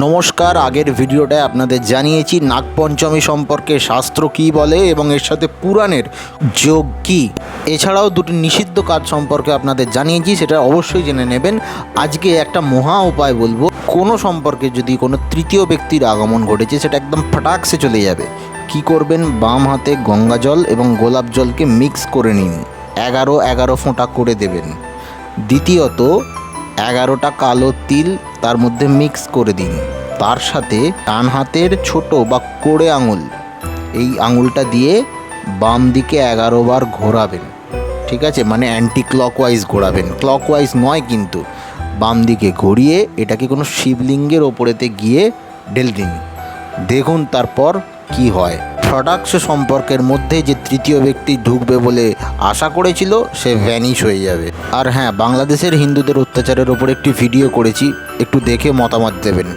নমস্কার, আগের ভিডিওটায় আপনাদের জানিয়েছি নাগপঞ্চমী সম্পর্কে শাস্ত্র কী বলে এবং এর সাথে পুরাণের যোগ কী। এছাড়াও দুটি নিষিদ্ধ কাজ সম্পর্কে আপনাদের জানিয়েছি, সেটা অবশ্যই জেনে নেবেন। আজকে একটা মহা উপায় বলব, কোনো সম্পর্কে যদি কোনো তৃতীয় ব্যক্তির আগমন ঘটেছে, সেটা একদম ফটাকসে চলে যাবে। কি করবেন? বাম হাতে গঙ্গা জল এবং গোলাপ জলকে মিক্স করে নিন। এগারো এগারো ফোঁটা করে দেবেন। দ্বিতীয়ত এগারোটা কালো তিল তার মধ্যে মিক্স করে দিন। তার সাথে ডান হাতের ছোট বা কোড়ে আঙুল, এই আঙুলটা দিয়ে বাম দিকে এগারো বার ঘোরাবেন। ঠিক আছে? মানে অ্যান্টি ক্লকওয়াইজ ঘোরাবেন। ক্লকওয়াইজ নয় কিন্তু, বাম দিকে ঘুরিয়ে এটাকে কোনো শিবলিঙ্গের ওপরেতে গিয়ে ঢেল দিন। দেখুন তারপর কি হয়। প্রোডাক্টস সম্পর্কের মধ্যে যে তৃতীয় ব্যক্তি ঢুকবে বলে আশা করেছিল, সে ভ্যানিশ হয়ে যাবে। আর হ্যাঁ বাংলাদেশের হিন্দুদের অত্যাচারের ওপর একটি ভিডিও করেছি, একটু দেখে মতামত দেবেন।